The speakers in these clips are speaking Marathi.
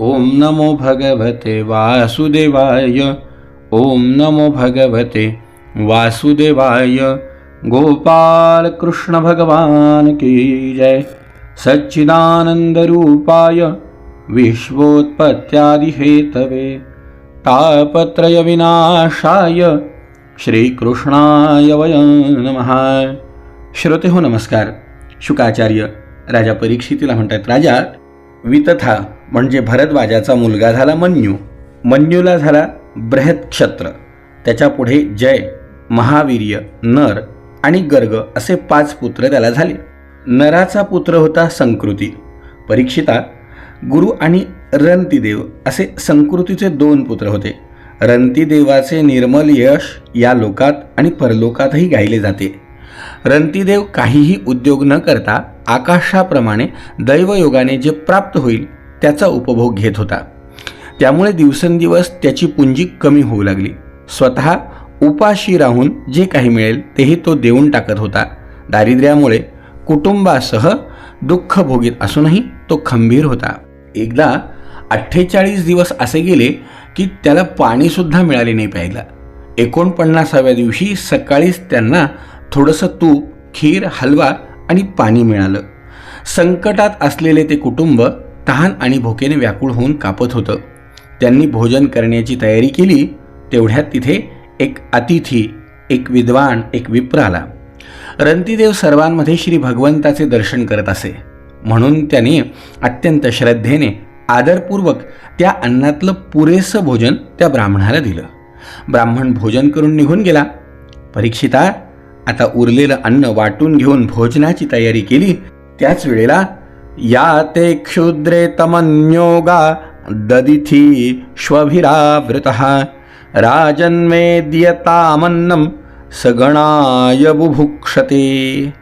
ओम नमो भगवते वासुदेवाय। ओम नमो भगवते वासुदेवाय। गोपाल कृष्ण भगवान की जय। सच्चिदानंद रूपाय। विश्वोत्पत्त्यादिहेतवे। तापत्रय विनाशाय। श्रीकृष्णाय वयं नमः। श्रोते हो नमस्कार। शुकाचार्य राजा परीक्षितीला म्हणतात राजा वितथा म्हणजे भरद्वाजाचा मुलगा झाला मन्यू. मन्यूला झाला बृहत्क्षत्र. त्याच्या पुढे जय महावीर्य नर आणि गर्ग असे पाच पुत्र त्याला झाले. नराचा पुत्र होता संकृती. परीक्षिता गुरु आणि रंतिदेव असे संकृतीचे दोन पुत्र होते. रंतिदेवाचे निर्मल यश या लोकात आणि परलोकातही गायले जाते. रंतीदेव काहीही उद्योग न करता आकाशाप्रमाणे दैवयोगाने जे प्राप्त होईल त्याचा उपभोग घेत होता. त्यामुळे दिवसेंदिवस त्याची पुंजी कमी होऊ लागली. स्वतः उपाशी राहून जे काही मिळेल तेही तो देऊन टाकत होता. दारिद्र्यामुळे कुटुंबासह दुःख भोगीत असूनही तो खंबीर होता. एकदा अठ्ठेचाळीस दिवस असे गेले की त्याला पाणीसुद्धा मिळाले नाही प्यायला. एकोणपन्नासाव्या दिवशी सकाळीच त्यांना थोडंसं तूप खीर हलवा आणि पाणी मिळालं. संकटात असलेले ते कुटुंब तहान आणि भोकेने व्याकुळ होऊन कापत होतं. त्यांनी भोजन करण्याची तयारी केली तेवढ्यात तिथे एक अतिथी एक विद्वान एक विप्र आला. रंतीदेव सर्वांमध्ये श्री भगवंताचे दर्शन करत असे. म्हणून त्याने अत्यंत श्रद्धेने आदरपूर्वक त्या अन्नातलं पुरेसं भोजन त्या ब्राह्मणाला दिलं. ब्राह्मण भोजन करून निघून गेला. परीक्षिता आता उरलेलं अन्न वाटून घेऊन भोजनाची तयारी केली त्याच वेळेला या ते क्षुद्रे तमन्योगा ददिथी श्वभिरावृत राजन्मेद्यतामन्नम सगणाय बुभुक्षते।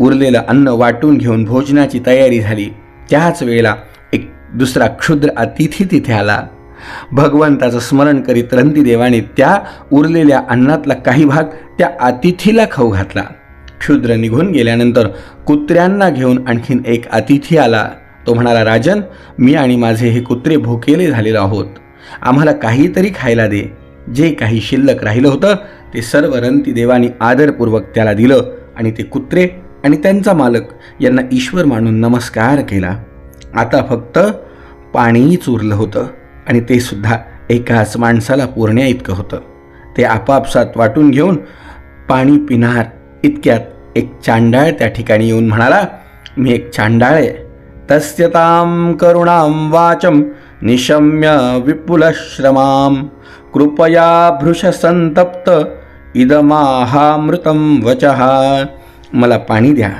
उरलेलं अन्न वाटून घेऊन भोजनाची तयारी झाली त्याच वेळेला एक दुसरा क्षुद्र अतिथी तिथे आला. भगवंताचं स्मरण करीत रंतीदेवाने त्या उरलेल्या अन्नातला काही भाग त्या अतिथीला खाऊ घातला. क्षुद्र निघून गेल्यानंतर कुत्र्यांना घेऊन आणखीन एक अतिथी आला. तो म्हणाला राजन मी आणि माझे हे कुत्रे भुकेले झालेलो आहोत. आम्हाला काहीतरी खायला दे. जे काही शिल्लक राहिलं होतं ते सर्व रंतीदेवानी आदरपूर्वक त्याला दिलं आणि ते कुत्रे आणि त्यांचा मालक यांना ईश्वर मानून नमस्कार केला. आता फक्त पाणीच उरलं होतं. आणि ते सुद्धा एकाच माणसाला पुरण्या इतकं होतं. ते आपापसात वाटून घेऊन पाणी पिणार इतक्यात एक चांडाळ त्या ठिकाणी येऊन म्हणाला मी एक चांडाळ आहे. तस्यताम करुणां वाचं निशम्य विपुलश्रमां. कृपया भृशसंतप्त इदमाहामृतं वचहा मला पाणी द्या.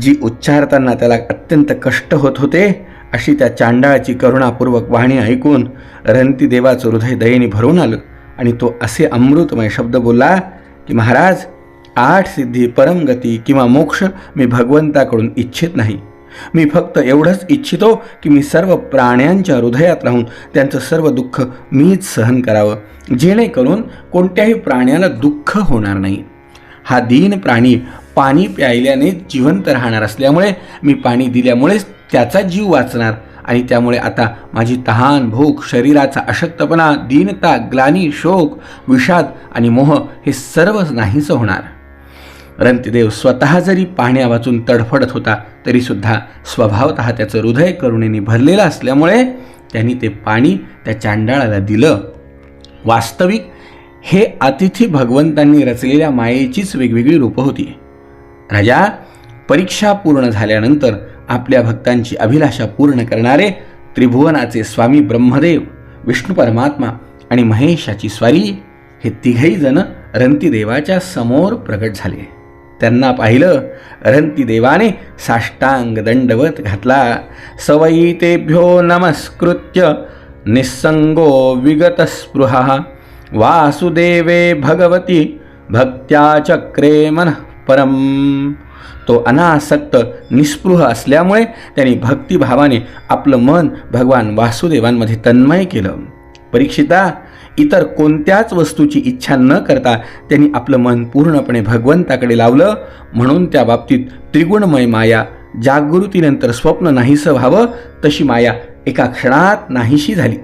जी उच्चारताना त्याला अत्यंत कष्ट होत होते अशी त्या चांडाळाची करुणापूर्वक वाणी ऐकून रणतीदेवाचं हृदय दयेने भरून आलं. आणि तो असे अमृतमय शब्द बोलला की महाराज आठ सिद्धी परमगती किंवा मोक्ष मी भगवंताकडून इच्छित नाही. मी फक्त एवढंच इच्छितो की मी सर्व प्राण्यांच्या हृदयात राहून त्यांचं सर्व दुःख मीच सहन करावं. जेणेकरून कोणत्याही प्राण्याला दुःख होणार नाही. हा दीन प्राणी पाणी प्यायल्याने जिवंत राहणार असल्यामुळे मी पाणी दिल्यामुळेच त्याचा जीव वाचणार आणि त्यामुळे आता माझी तहान भूक शरीराचा अशक्तपणा दीनता ग्लानी शोक विषाद आणि मोह हे सर्व नाहीसं होणार. रंतिदेव स्वतः जरी पाण्या वाचून तडफडत होता तरीसुद्धा स्वभावत त्याचं हृदय करुणेने भरलेलं असल्यामुळे त्यांनी ते पाणी त्या चांडाळाला दिलं. वास्तविक हे अतिथी भगवंतांनी रचलेल्या मायेचीच वेगवेगळी रूपं होती. राजा परीक्षा पूर्ण झाल्यानंतर आपल्या भक्तांची अभिलाषा पूर्ण करणारे त्रिभुवनाचे स्वामी ब्रह्मदेव विष्णू परमात्मा आणि महेशाची स्वारी हे तिघही जण रंतीदेवाच्या समोर प्रगट झाले. त्यांना पाहिलं रंतीदेवाने साष्टांग दंडवत घातला. सवयीतेभ्यो नमस्कृत्य निस्संगो विगतस्पृहा वासुदेवे भगवती भक्त्या चक्रे मनः परम. तो अनासक्त निस्पृह असल्यामुळे त्यांनी भक्तिभावाने आपलं मन भगवान वासुदेवांमध्ये तन्मय केलं. परीक्षिता इतर कोणत्याच वस्तूची इच्छा न करता त्यांनी आपलं मन पूर्णपणे भगवंताकडे लावलं. म्हणून त्या बाबतीत त्रिगुणमय माया जागृतीनंतर स्वप्न नाहीसं व्हावं तशी माया एका क्षणात नाहीशी झाली.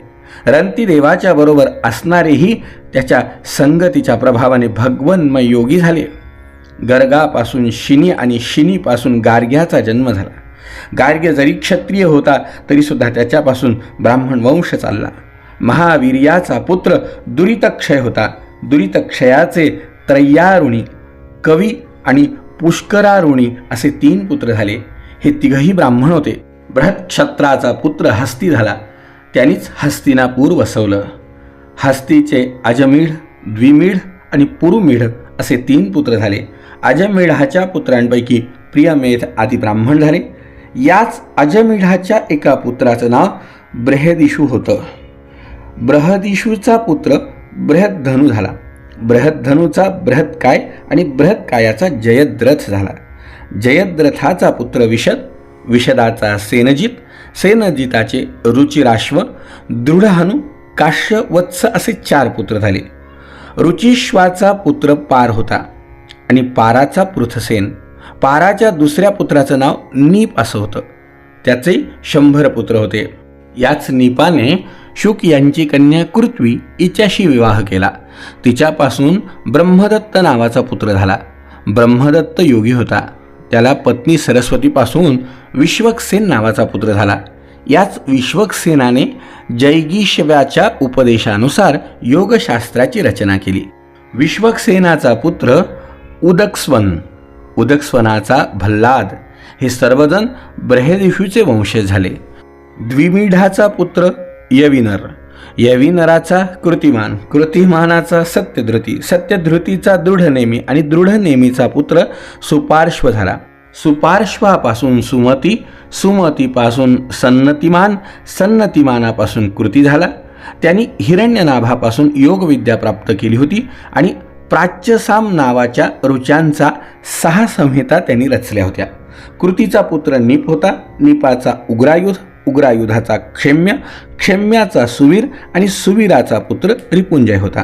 रंतीदेवाच्या बरोबर असणारेही त्याच्या संगतीच्या प्रभावाने भगवन्मय योगी झाले. गर्गापासून शिनी आणि शिनीपासून गार्ग्याचा जन्म झाला. गार्ग्य जरी क्षत्रिय होता तरीसुद्धा त्याच्यापासून ब्राह्मण वंश चालला. महावीर्याचा पुत्र दुरितक्षय होता. दुरितक्षयाचे त्रय्यारुणी कवी आणि पुष्करारुणी असे तीन पुत्र झाले. हे तिघही ब्राह्मण होते. बृहत्क्षत्राचा पुत्र हस्ती झाला. त्यांनीच हस्तिनापूर वसवलं हस्तीचे अजमीढ द्विमीढ आणि पुरुमीढ असे तीन पुत्र झाले. अजमेढाच्या पुत्रांपैकी प्रियमेध आदी ब्राह्मण झाले. याच अजमेढाच्या एका पुत्राचं नाव ब्रहदिशू होतं. बृहदिशूचा पुत्र बृहद्धनु झाला. बृहद्धनुचा बृहत्काय आणि बृहत्कायाचा जयद्रथ झाला. जयद्रथाचा पुत्र विशद विशदाचा सेनजित सेनजिताचे रुचिराश्व दृढहनु काश्य वत्स असे चार पुत्र झाले. रुचिश्वाचा पुत्र पार होता. आणि पाराचा पृथसेन. पाराच्या दुसऱ्या पुत्राचं नाव नीप असं होतं. त्याचे शंभर पुत्र होते. याच नीपाने शुक यांची कन्या कृत्वी हिच्याशी विवाह केला. तिच्यापासून ब्रह्मदत्त नावाचा पुत्र झाला. ब्रह्मदत्त योगी होता. त्याला पत्नी सरस्वतीपासून विश्वक्सेन नावाचा पुत्र झाला. याच विश्वक्सेनाने जैगीशव्याच्या उपदेशानुसार योगशास्त्राची रचना केली. विश्वक्सेनाचा पुत्र उदकस्वन उदकस्वनाचा भल्लाद हे सर्वजण ब्रहेदिशूचे वंश झाले. द्विमीढाचा पुत्र यविनर यविनराचा कृतिमान कृतिमानाचा सत्यधृती सत्यधृतीचा दृढनेमी आणि दृढनेमीचा पुत्र सुपार्श्व झाला. सुपार्श्वापासून सुमती सुमतीपासून सन्नतिमान सन्नतिमानापासून कृती झाला. त्यांनी हिरण्यनाभापासून योगविद्या प्राप्त केली होती आणि प्राच्यसाम नावाच्या ऋचांचा सहा संहिता त्यांनी रचल्या होत्या. कृतीचा पुत्र निप होता. निपाचा उग्रायुध उग्रायुधाचा क्षेम्य क्षेम्याचा सुवीर आणि सुवीराचा पुत्र रिपुंजय होता.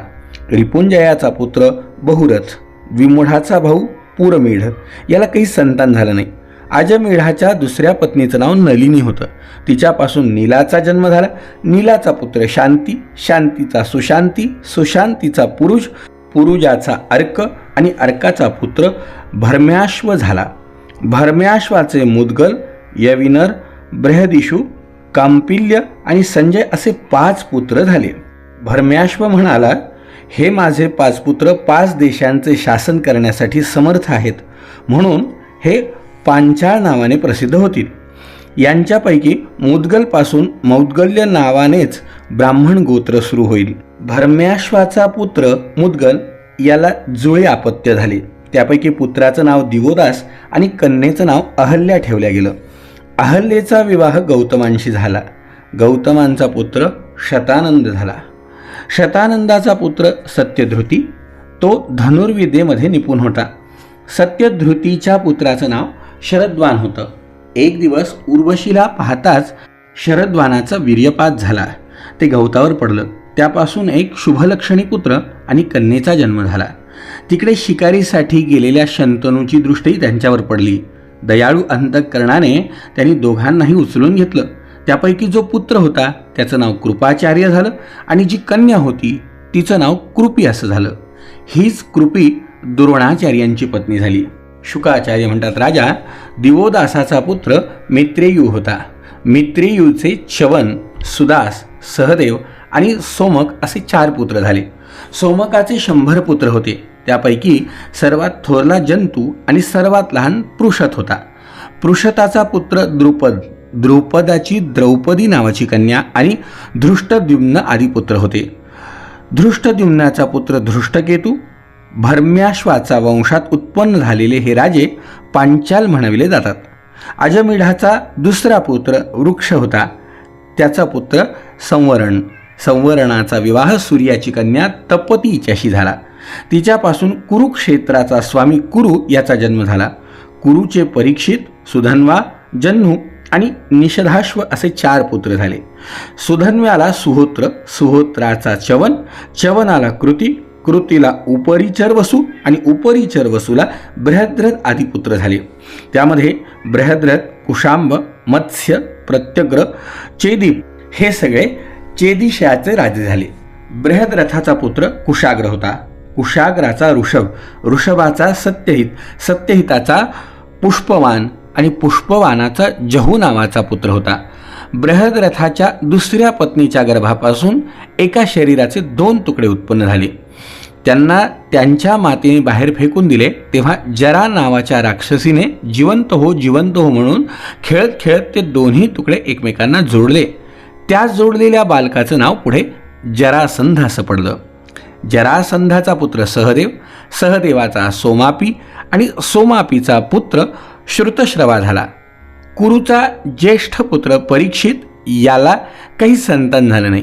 रिपुंजयाचा पुत्र बहुरथ विमुढाचा भाऊ पुरमेढ याला काही संतान झालं नाही. अजमेढाच्या दुसऱ्या पत्नीचं नाव नलिनी होतं. तिच्यापासून नीलाचा जन्म झाला. नीलाचा पुत्र शांती शांतीचा सुशांती सुशांतीचा पुरुष पुरुजाचा अर्क आणि अर्काचा पुत्र भरम्याश्व झाला. भरम्याश्वाचे मुदगल यविनर बृहदिशू कांपिल्य आणि संजय असे पाच पुत्र झाले. भरम्याश्व म्हणाला हे माझे पाच पुत्र पाच देशांचे शासन करण्यासाठी समर्थ आहेत. म्हणून हे पांचाळ नावाने प्रसिद्ध होतील. यांच्यापैकी मुदगलपासून मौद्गल्य नावानेच ब्राह्मण गोत्र सुरू होईल. भरम्याश्वाचा पुत्र मुदगल याला जुळे अपत्य झाले. त्यापैकी पुत्राचं नाव दिवोदास आणि कन्येचं नाव अहल्या ठेवल्या गेलं. अहल्येचा विवाह गौतमांशी झाला. गौतमांचा पुत्र शतानंद झाला. शतानंदाचा पुत्र सत्यधृती तो धनुर्विद्येमध्ये निपुण होता. सत्यधृतीच्या पुत्राचं नाव शरद्वान होतं. एक दिवस उर्वशीला पाहताच शरद्वानाचा वीर्यपात झाला. ते गवतावर पडलं. त्यापासून एक शुभलक्षणी पुत्र आणि कन्येचा जन्म झाला. तिकडे शिकारीसाठी गेलेल्या शंतनूची दृष्टी त्यांच्यावर पडली. दयाळू अंतकरणाने त्यांनी दोघांनाही उचलून घेतलं. त्यापैकी जो पुत्र होता त्याचं नाव कृपाचार्य झालं आणि जी कन्या होती तिचं नाव कृपी असं झालं. हीच कृपी द्रोणाचार्यांची पत्नी झाली. शुकाचार्य म्हणतात राजा दिवोदासाचा पुत्र मित्रेयू होता. मित्रेयूचे च्यवन सुदास सहदेव आणि सोमक असे चार पुत्र झाले. सोमकाचे शंभर पुत्र होते. त्यापैकी सर्वात थोरला जंतू आणि सर्वात लहान पृषत होता. पृषताचा पुत्र द्रुपद द्रुपदाची द्रौपदी नावाची कन्या आणि धृष्टद्युम्न आदी पुत्र होते. धृष्टद्युम्नाचा पुत्र धृष्टकेतू भरम्याश्वाचा वंशात उत्पन्न झालेले हे राजे पांचाल म्हणविले जातात. अजमिढाचा दुसरा पुत्र वृक्ष होता. त्याचा पुत्र संवरण. संवरणाचा विवाह सूर्याची कन्या तपती हिच्याशी झाला. तिच्यापासून कुरुक्षेत्राचा स्वामी कुरु याचा जन्म झाला. कुरुचे परीक्षित सुधन्वा जन्नू आणि निषधाश्व असे चार पुत्र झाले. सुधन्व्याला सुहोत्र सुहोत्राचा चवन चवनाला कृती कृतीला उपरिचर वसू आणि उपरिचर वसूला बृहद्रथ आदी पुत्र झाले. त्यामध्ये बृहद्रथ कुशांब मत्स्य प्रत्यग्र चेदीप हे सगळे चेदिशयाचे राजे झाले. बृहद्रथाचा पुत्र कुशाग्र होता. कुशाग्राचा ऋषभ ऋषभाचा सत्यहित सत्यहिताचा पुष्पवान आणि पुष्पवानाचा जहू नावाचा पुत्र होता. बृहद्रथाच्या दुसऱ्या पत्नीच्या गर्भापासून एका शरीराचे दोन तुकडे उत्पन्न झाले. त्यांना त्यांच्या मातेने बाहेर फेकून दिले तेव्हा जरा नावाच्या राक्षसीने जिवंत हो जिवंत हो म्हणून खेळत खेळत ते दोन्ही तुकडे एकमेकांना जोडले. त्यास जोडलेल्या बालकाचं नाव पुढे जरासंध असं पडलं. जरासंधाचा पुत्र सहदेव सहदेवाचा सोमापी आणि सोमापीचा पुत्र श्रुतश्रवा झाला. कुरुचा ज्येष्ठ पुत्र परीक्षित याला काही संतान झालं नाही.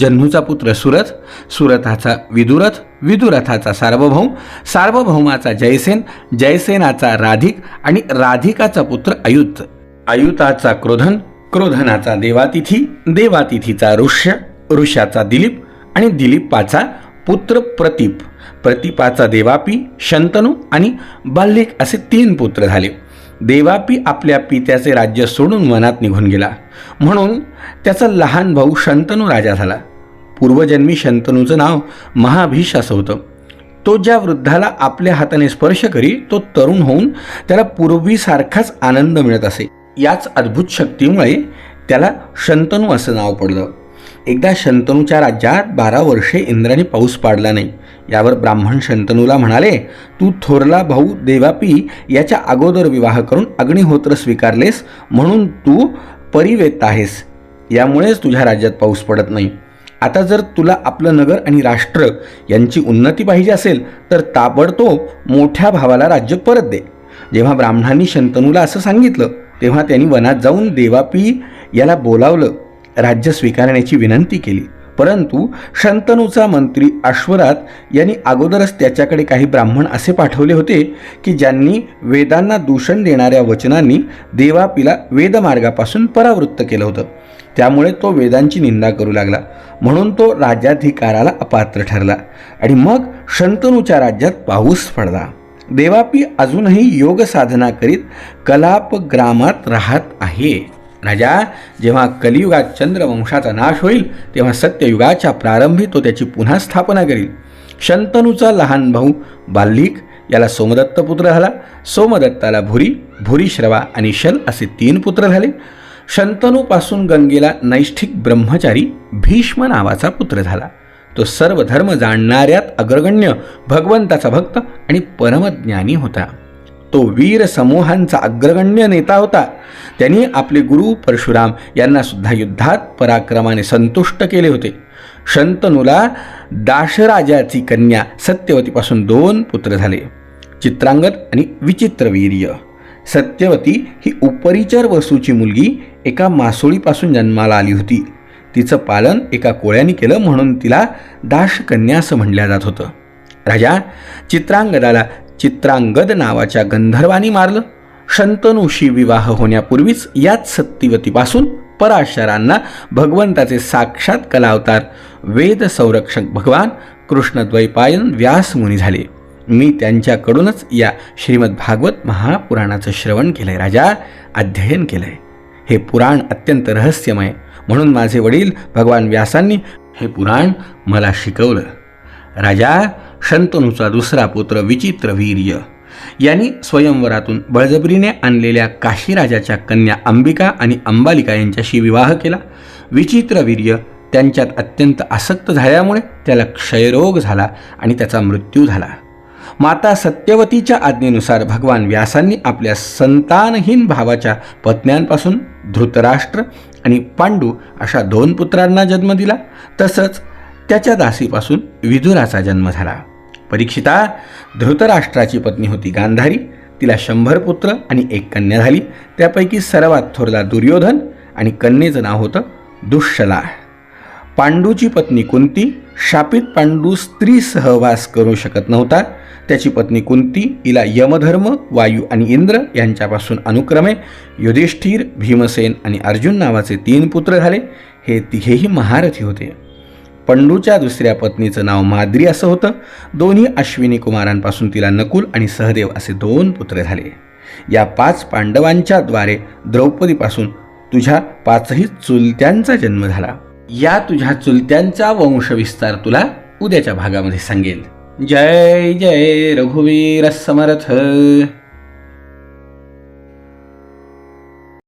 जन्मूचा पुत्र सुरथ सुरथाचा विदुरथ विदुरथाचा सार्वभौम सार्वभौमाचा जयसेन जयसेनाचा राधिक आणि राधिकाचा पुत्र अयुत. अयुताचा क्रोधन क्रोधनाचा देवातिथी देवातिथीचा ऋष्य ऋष्याचा दिलीप आणि दिलीपाचा पुत्र प्रतीप. प्रतीपाचा देवापी शंतनू आणि बाल्लेक असे तीन पुत्र झाले. देवापी आपल्या पित्याचे राज्य सोडून वनात निघून गेला. म्हणून त्याचा लहान भाऊ शंतनू राजा झाला. पूर्वजन्मी शंतनूचं नाव महाभीष असं होतं. तो ज्या वृद्धाला आपल्या हाताने स्पर्श करी तो तरुण होऊन त्याला पूर्वीसारखाच आनंद मिळत असे. याच अद्भुत शक्तीमुळे त्याला शंतनू असं नाव पडलं. एकदा शंतनूच्या राज्यात बारा वर्षे इंद्राने पाऊस पाडला नाही. यावर ब्राह्मण शंतनूला म्हणाले तू थोरला भाऊ देवापी याच्या अगोदर विवाह करून अग्निहोत्र स्वीकारलेस म्हणून तू परिवेत आहेस. यामुळेच तुझ्या राज्यात पाऊस पडत नाही. आता जर तुला आपलं नगर आणि राष्ट्र यांची उन्नती पाहिजे असेल तर ताबडतोब मोठ्या भावाला राज्य परत दे. जेव्हा ब्राह्मणांनी शंतनूला असं सांगितलं तेव्हा त्यांनी वनात जाऊन देवापी याला बोलावलं. राज्य स्वीकारण्याची विनंती केली. परंतु शंतनूचा मंत्री अश्वरात यांनी अगोदरच त्याच्याकडे काही ब्राह्मण असे पाठवले होते की ज्यांनी वेदांना दूषण देणाऱ्या वचनांनी देवापीला वेदमार्गापासून परावृत्त केलं होतं. त्यामुळे तो वेदांची निंदा करू लागला. म्हणून तो राज्याधिकाराला अपात्र ठरला. आणि मग शंतनूच्या राज्यात पाऊस पडला. देवापी अजूनही योग साधना करीत कलाप ग्रामात राहत आहे. राजा जेव्हा कलियुगात चंद्रवंशाचा नाश होईल तेव्हा सत्ययुगाच्या प्रारंभी तो त्याची पुन्हा स्थापना करील. शंतनूचा लहान भाऊ बाल्लिक याला सोमदत्त पुत्र झाला. सोमदत्ताला भुरी भुरीश्रवा आणि शल असे तीन पुत्र झाले. शंतनूपासून गंगेला नैष्ठिक ब्रह्मचारी भीष्म नावाचा पुत्र झाला. तो सर्व धर्म जाणणाऱ्यात अग्रगण्य भगवंताचा भक्त आणि परमज्ञानी होता. तो वीर समूहांचा अग्रगण्य नेता होता. त्यांनी आपले गुरु परशुराम यांना सुद्धा युद्धात पराक्रमाने संतुष्ट केले होते. शंतनूला दाशराजाची कन्या सत्यवतीपासून दोन पुत्र झाले. चित्रांगद आणि विचित्रवीर्य सत्यवती ही उपरिचर वसूची मुलगी एका मासोळीपासून जन्माला आली होती. तिचं पालन एका कोळ्याने केलं म्हणून तिला दाशकन्या असं म्हणल्या जात होतं. राजा चित्रांगदाला चित्रांगद नावाच्या गंधर्वानी मारलं. शंतनूशी विवाह होण्यापूर्वीच याच सत्यवतीपासून पराशरांना भगवंताचे साक्षात कलावतार वेद संरक्षक भगवान कृष्णद्वैपायन व्यासमुनी झाले. मी त्यांच्याकडूनच या श्रीमद भागवत महापुराणाचं श्रवण केलंय राजा अध्ययन केलंय. हे पुराण अत्यंत रहस्यमय म्हणून माझे वडील भगवान व्यासांनी हे पुराण मला शिकवलं. राजा शंतनूचा दुसरा पुत्र विचित्र वीर्य. यांनी स्वयंवरातून बळजबरीने आणलेल्या काशीराजाच्या कन्या अंबिका आणि अंबालिका यांच्याशी विवाह केला. विचित्रवीर्य त्यांच्यात अत्यंत आसक्त झाल्यामुळे त्याला क्षयरोग झाला आणि त्याचा मृत्यू झाला. माता सत्यवतीच्या आज्ञेनुसार भगवान व्यासांनी आपल्या संतानहीन भावाच्या पत्न्यांपासून धृतराष्ट्र आणि पांडू अशा दोन पुत्रांना जन्म दिला. तसंच त्याच्या दासीपासून विदुराचा जन्म झाला. परीक्षिता धृतराष्ट्राची पत्नी होती गांधारी. तिला शंभर पुत्र आणि एक कन्या झाली. त्यापैकी सर्वात थोरला दुर्योधन आणि कन्येचं नाव होतं दुःशला पांडूची पत्नी कुंती शापित पांडू स्त्री सहवास करू शकत नव्हता. त्याची पत्नी कुंती हिला यमधर्म वायू आणि इंद्र यांच्यापासून अनुक्रमे युधिष्ठिर भीमसेन आणि अर्जुन नावाचे तीन पुत्र झाले. हे तिघेही महारथी होते. पंडूच्या दुसऱ्या पत्नीचं नाव माद्री असं होतं. दोन्ही अश्विनी कुमारांपासून तिला नकुल आणि सहदेव असे दोन पुत्र झाले. या पाच पांडवांच्या द्वारे द्रौपदीपासून तुझ्या पाचही चुलत्यांचा जन्म झाला. या तुझ्या चुलत्यांचा वंशविस्तार तुला उद्याच्या भागामध्ये सांगेल. जय जय रघुवीर समर्थ।